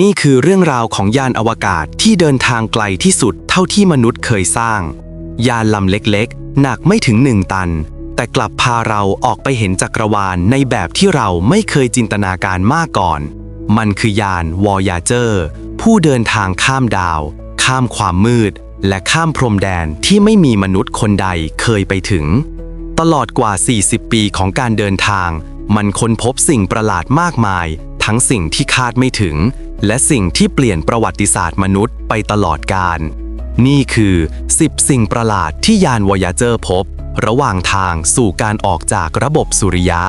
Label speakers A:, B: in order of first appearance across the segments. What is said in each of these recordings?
A: นี่คือเรื่องราวของยานอวกาศที่เดินทางไกลที่สุดเท่าที่มนุษย์เคยสร้าง ยานลำเล็กๆ หนักไม่ถึงหนึ่งตัน แต่กลับพาเราออกไปเห็นจักรวาลในแบบที่เราไม่เคยจินตนาการมาก่อน มันคือยาน Voyager ผู้เดินทางข้ามดาว ข้ามความมืด และข้ามพรมแดนที่ไม่มีมนุษย์คนใดเคยไปถึง ตลอดกว่า 40 ปีของการเดินทาง มันค้นพบสิ่งประหลาดมากมาย ทั้งสิ่งที่คาดไม่ถึง และสิ่งที่เปลี่ยนประวัติศาสตร์มนุษย์ไปตลอดกาลนี่คือ 10 สิ่งประหลาดที่ยาน Voyager พบ ระหว่างทางสู่การออกจากระบบสุริยะ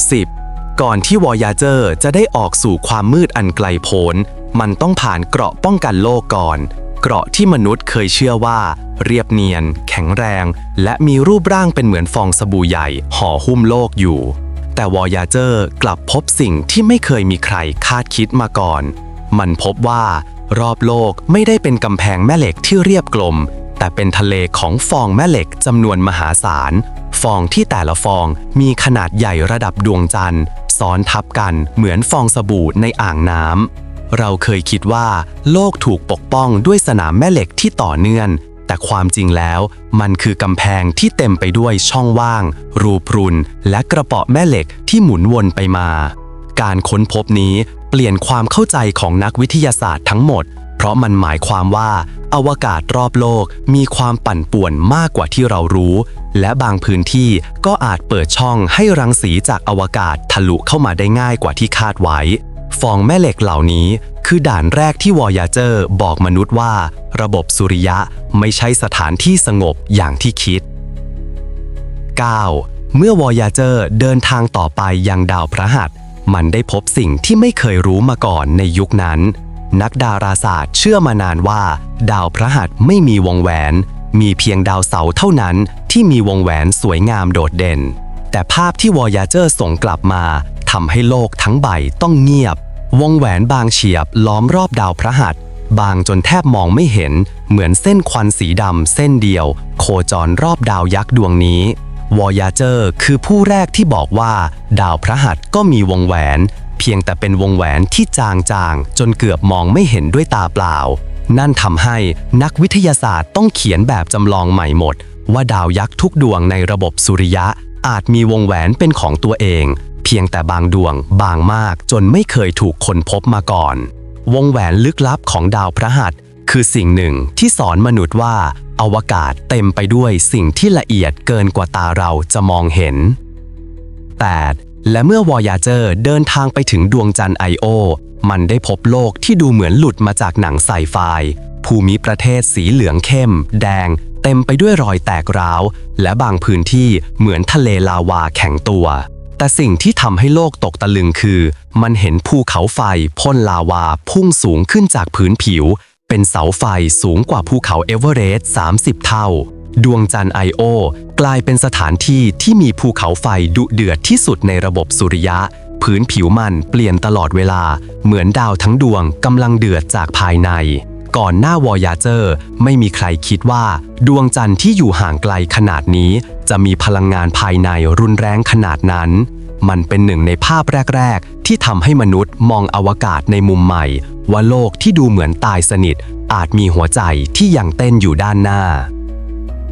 A: 10. ก่อนที่ Voyager จะได้ออกสู่ความมืดอันไกลโพ้น มันต้องผ่านเกราะป้องกันโลกก่อน เกราะที่มนุษย์เคยเชื่อว่า เรียบเนียน แข็งแรง และมีรูปร่างเป็นเหมือนฟองสบู่ใหญ่ห่อหุ้มโลกอยู่ แต่ Voyager กลับพบสิ่งที่ไม่เคยมีใครคาดคิดมาก่อน มันพบว่ารอบโลกไม่ได้เป็นกำแพงแม่เหล็กที่เรียบกลม แต่เป็นทะเลของฟองแม่เหล็กจำนวนมหาศาล ฟองที่แต่ละฟองมีขนาดใหญ่ระดับดวงจันทร์ซ้อนทับกันเหมือนฟองสบู่ในอ่างน้ำเราเคยคิดว่า โลกถูกปกป้องด้วยสนามแม่เหล็กที่ต่อเนื่อง แต่ความจริงแล้วมันคือกำแพงที่เต็มไปด้วยช่องว่าง รูพรุน และกระเปาะแม่เหล็กที่หมุนวนไปมา การค้นพบนี้เปลี่ยนความเข้าใจของนักวิทยาศาสตร์ทั้งหมด เพราะมันหมายความว่า อวกาศรอบโลกมีความปั่นป่วนมากกว่าที่เรารู้ และบางพื้นที่ก็อาจเปิดช่องให้รังสีจากอวกาศทะลุเข้ามาได้ง่ายกว่าที่คาดไว้ฟองแม่เหล็กเหล่านี้ คือด่านแรกที่ Voyager บอกมนุษย์ว่า ระบบสุริยะไม่ใช่สถานที่สงบอย่างที่คิด 9. เมื่อ Voyager เดินทางต่อไปยังดาวพระหัส มันได้พบสิ่งที่ไม่เคยรู้มาก่อนในยุคนั้น นักดาราศาสตร์เชื่อมานานว่า ดาวพระหัสไม่มีวงแหวน มีเพียงดาวเสาเท่านั้นที่มีวงแหวนสวยงามโดดเด่น แต่ภาพที่ Voyager ส่งกลับมาทำให้โลกทั้งใบต้องเงียบ วงแหวนบางเฉียบล้อมรอบดาวพระหัสบางจนแทบมองไม่เห็น เหมือนเส้นควันสีดำเส้นเดียว โคจรรอบดาวยักษ์ดวงนี้ Voyager คือผู้แรกที่บอกว่า ดาวพระหัสก็มีวงแหวน เพียงแต่เป็นวงแหวนที่จางๆ จนเกือบมองไม่เห็นด้วยตาเปล่า นั่นทำให้นักวิทยาศาสตร์ต้องเขียนแบบจำลองใหม่หมด ว่าดาวยักษ์ทุกดวงในระบบสุริยะอาจมีวงแหวนเป็นของตัวเอง เพียงแต่บางดวงบางมากจนไม่เคยถูกค้นพบมาก่อน วงแหวนลึกลับของดาวพระหัสคือสิ่งหนึ่งที่สอนมนุษย์ว่า อวกาศเต็มไปด้วยสิ่งที่ละเอียดเกินกว่าตาเราจะมองเห็น 8. และเมื่อ Voyager เดินทางไปถึงดวงจันทร์ไอโอ มันได้พบโลกที่ดูเหมือนหลุดมาจากหนังไซไฟ ภูมิประเทศสีเหลืองเข้ม แดง เต็มไปด้วยรอยแตกร้าว และบางพื้นที่เหมือนทะเลลาวาแข็งตัว แต่สิ่งที่ทำให้โลกตกตะลึงคือ มันเห็นภูเขาไฟพ่นลาวาพุ่งสูงขึ้นจากพื้นผิว เป็นเสาไฟสูงกว่าภูเขาเอเวอเรสต์ 30 เท่า ดวงจันทร์ไอโอกลายเป็นสถานที่ที่มีภูเขาไฟดุเดือดที่สุดในระบบสุริยะ พื้นผิวมันเปลี่ยนตลอดเวลา เหมือนดาวทั้งดวงกำลังเดือดจากภายในก่อนหน้าวอยาเจอร์ไม่มีใครคิดว่า ดวงจันทร์ที่อยู่ห่างไกลขนาดนี้ จะมีพลังงานภายในรุนแรงขนาดนั้น มันเป็นหนึ่งในภาพแรก ๆ ที่ทำให้มนุษย์มองอวกาศในมุมใหม่ ว่าโลกที่ดูเหมือนตายสนิท อาจมีหัวใจที่ยังเต้นอยู่ด้านหน้า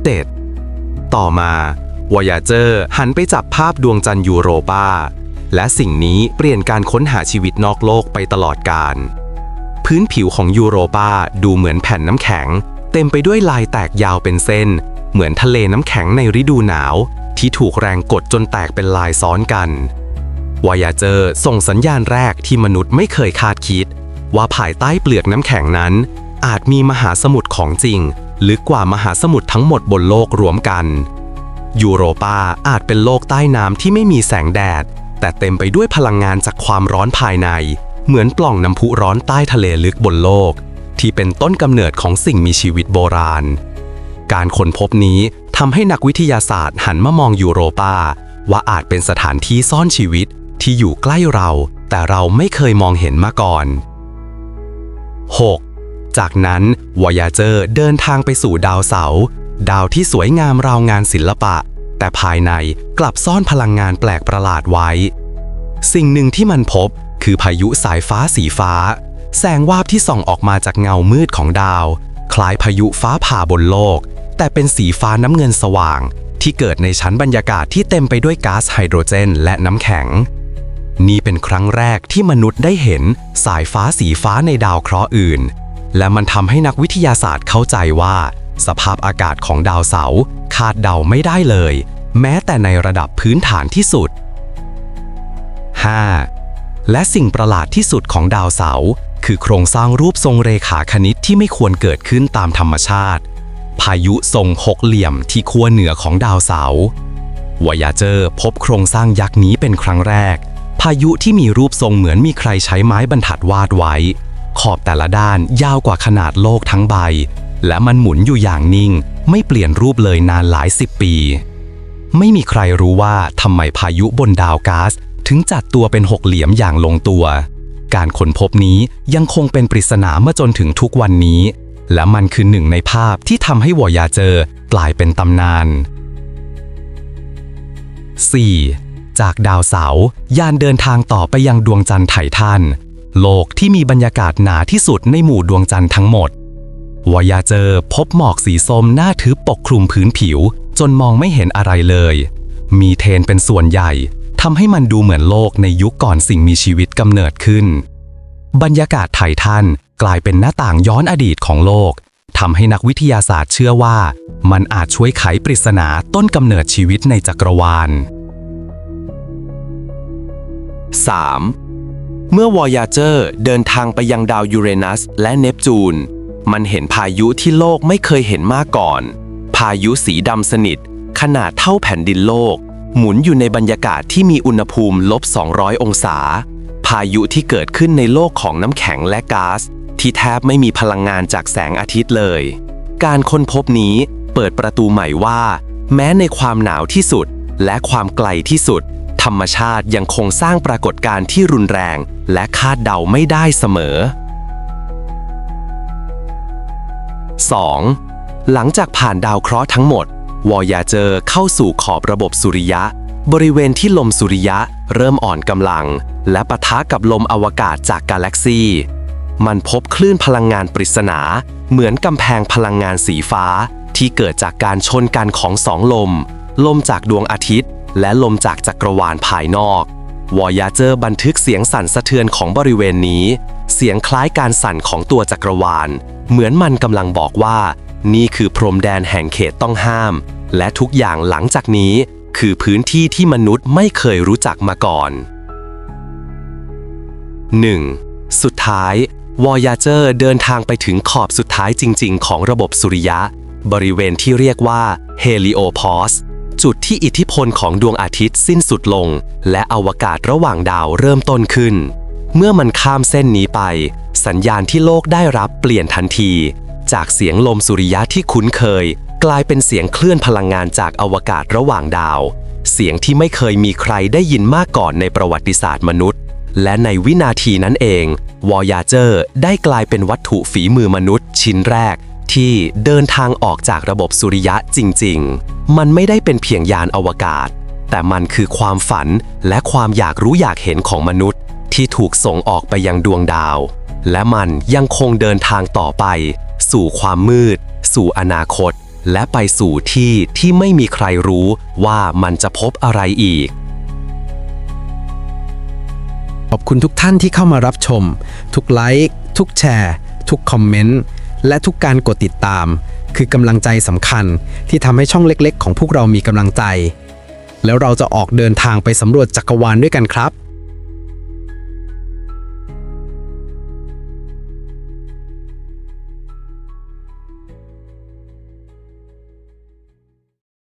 A: เต็ดต่อมา Voyager หันไปจับภาพดวงจันทร์ยูโรปาและสิ่งนี้เปลี่ยนการค้นหาชีวิตนอกโลกไปตลอดกาลพื้นผิวของยูโรปาดูเหมือนแผ่นน้ำแข็ง เต็มไปด้วยลายแตกยาวเป็นเส้น เหมือนทะเลน้ำแข็งในฤดูหนาว ที่ถูกแรงกดจนแตกเป็นลายซ้อนกัน Voyager ส่งสัญญาณแรกที่มนุษย์ไม่เคยคาดคิด ว่าภายใต้เปลือกน้ำแข็งนั้น อาจมีมหาสมุทรของจริงลึกกว่ามหาสมุทรทั้งหมดบนโลกรวมกัน ยูโรปาอาจเป็นโลกใต้น้ำที่ไม่มีแสงแดด แต่เต็มไปด้วยพลังงานจากความร้อนภายใน เหมือนปล่องน้ำพุร้อนใต้ทะเลลึกบนโลก ที่เป็นต้นกำเนิดของสิ่งมีชีวิตโบราณ การค้นพบนี้ทำให้นักวิทยาศาสตร์หันมามองยูโรปา ว่าอาจเป็นสถานที่ซ่อนชีวิตที่อยู่ใกล้เรา แต่เราไม่เคยมองเห็นมาก่อน 6. จากนั้น Voyager เดินทางไปสู่ดาวเสาร์ดาวที่สวยงามราวงานศิลปะ แต่ภายในกลับซ่อนพลังงานแปลกประหลาดไว้ สิ่งหนึ่งที่มันพบคือพายุสายฟ้าสีฟ้า แสงวาบที่ส่องออกมาจากเงามืดของดาว คล้ายพายุฟ้าผ่าบนโลก แต่เป็นสีฟ้าน้ำเงินสว่าง ที่เกิดในชั้นบรรยากาศที่เต็มไปด้วยก๊าซไฮโดรเจน และน้ำแข็ง นี่เป็นครั้งแรกที่มนุษย์ได้เห็นสายฟ้าสีฟ้าในดาวเคราะห์อื่น และมันทำให้นักวิทยาศาสตร์เข้าใจว่า สภาพอากาศของดาวเสาร์คาดเดาไม่ได้เลย แม้แต่ในระดับพื้นฐานที่สุด 5. และสิ่งประหลาดที่สุดของดาวเสาร์ คือโครงสร้างรูปทรงเรขาคณิตที่ไม่ควรเกิดขึ้นตามธรรมชาติ พายุทรงหกเหลี่ยมที่ขั้วเหนือของดาวเสาร์วอยาเจอร์พบโครงสร้างยักษ์นี้เป็นครั้งแรก พายุที่มีรูปทรงเหมือนมีใครใช้ไม้บรรทัดวาดไว้ ขอบแต่ละด้านยาวกว่าขนาดโลกทั้งใบ และมันหมุนอยู่อย่างนิ่ง ไม่เปลี่ยนรูปเลยนานหลายสิบปี ไม่มีใครรู้ว่าทำไมพายุบนดาวก๊าซถึงจัดตัวเป็นหกเหลี่ยมอย่างลงตัว การค้นพบนี้ยังคงเป็นปริศนาเมื่อจนถึงทุกวันนี้ และมันคือหนึ่งในภาพที่ทำให้วอยาเจอร์กลายเป็นตำนาน 4. จากดาวเสาร์ยานเดินทางต่อไปยังดวงจันทร์ไททันโลกที่มีบรรยากาศหนาที่สุดในหมู่ดวงจันทร์ทั้งหมดวอยาเจอร์พบหมอกสีส้มหน้าทึบปกคลุมพื้นผิว จนมองไม่เห็นอะไรเลย มีเทนเป็นส่วนใหญ่ ทำให้มันดูเหมือนโลกในยุคก่อนสิ่งมีชีวิตกำเนิดขึ้น บรรยากาศไททันกลายเป็นหน้าต่างย้อนอดีตของโลกทำให้นักวิทยาศาสตร์เชื่อว่า มันอาจช่วยไขปริศนาต้นกำเนิดชีวิตในจักรวาล 3. เมื่อวอยาเจอร์เดินทางไปยังดาวยูเรนัสและเนปจูน มันเห็นพายุที่โลกไม่เคยเห็นมาก่อน พายุสีดำสนิท ขนาดเท่าแผ่นดินโลก หมุนอยู่ในบรรยากาศที่มีอุณหภูมิลบ 200 องศา พายุที่เกิดขึ้นในโลกของน้ำแข็งและก๊าซที่แทบไม่มีพลังงานจากแสงอาทิตย์เลย การค้นพบนี้เปิดประตูใหม่ว่า แม้ในความหนาวที่สุดและความไกลที่สุด ธรรมชาติยังคงสร้างปรากฏการณ์ที่รุนแรง และคาดเดาไม่ได้เสมอ 2. หลังจากผ่านดาวเคราะห์ทั้งหมด วอยาเจอเข้าสู่ขอบระบบสุริยะ บริเวณที่ลมสุริยะเริ่มอ่อนกำลัง และปะทะกับลมอวกาศจากกาแล็กซีมันพบคลื่นพลังงานปริศนา เหมือนกำแพงพลังงานสีฟ้า ที่เกิดจากการชนกันของสองลม ลมจากดวงอาทิตย์ และลมจากจักรวาลภายนอกวอยาเจอร์บันทึกเสียงสั่นสะเทือนของบริเวณนี้ เสียงคล้ายการสั่นของตัวจักรวาล เหมือนมันกำลังบอกว่า นี่คือพรมแดนแห่งเขตต้องห้าม และทุกอย่างหลังจากนี้คือพื้นที่ที่มนุษย์ไม่เคยรู้จักมาก่อน 1. สุดท้ายวอยาเจอร์เดินทางไปถึงขอบสุดท้ายจริง ๆ ของระบบสุริยะ บริเวณที่เรียกว่าเฮลิโอพอสจุดที่อิทธิพลของดวงอาทิตย์สิ้นสุดลง และอวกาศระหว่างดาวเริ่มต้นขึ้น เมื่อมันข้ามเส้นนี้ไป สัญญาณที่โลกได้รับเปลี่ยนทันที จากเสียงลมสุริยะที่คุ้นเคย กลายเป็นเสียงเคลื่อนพลังงานจากอวกาศระหว่างดาว เสียงที่ไม่เคยมีใครได้ยินมาก่อนในประวัติศาสตร์มนุษย์ และในวินาทีนั้นเองวอยาเจอร์ได้กลายเป็นวัตถุฝีมือมนุษย์ ชิ้นแรก ที่เดินทางออกจากระบบสุริยะจริง ๆ มันไม่ได้เป็นเพียงยานอวกาศ แต่มันคือความฝันและความอยากรู้อยากเห็นของมนุษย์ ที่ถูกส่งออกไปยังดวงดาว และมันยังคงเดินทางต่อไป สู่ความมืด สู่อนาคต และไปสู่ที่ที่ไม่มีใครรู้ว่ามันจะพบอะไรอีก
B: ขอบคุณทุกท่านที่เข้ามารับชม ทุกไลค์ ทุกแชร์ ทุกคอมเมนต์ และทุกการกดติดตาม คือกำลังใจสำคัญที่ทำให้ช่องเล็กๆ ของพวกเรามีกำลังใจ แล้วเราจะออกเดินทางไปสำรวจจักรวาลด้วยกันครับ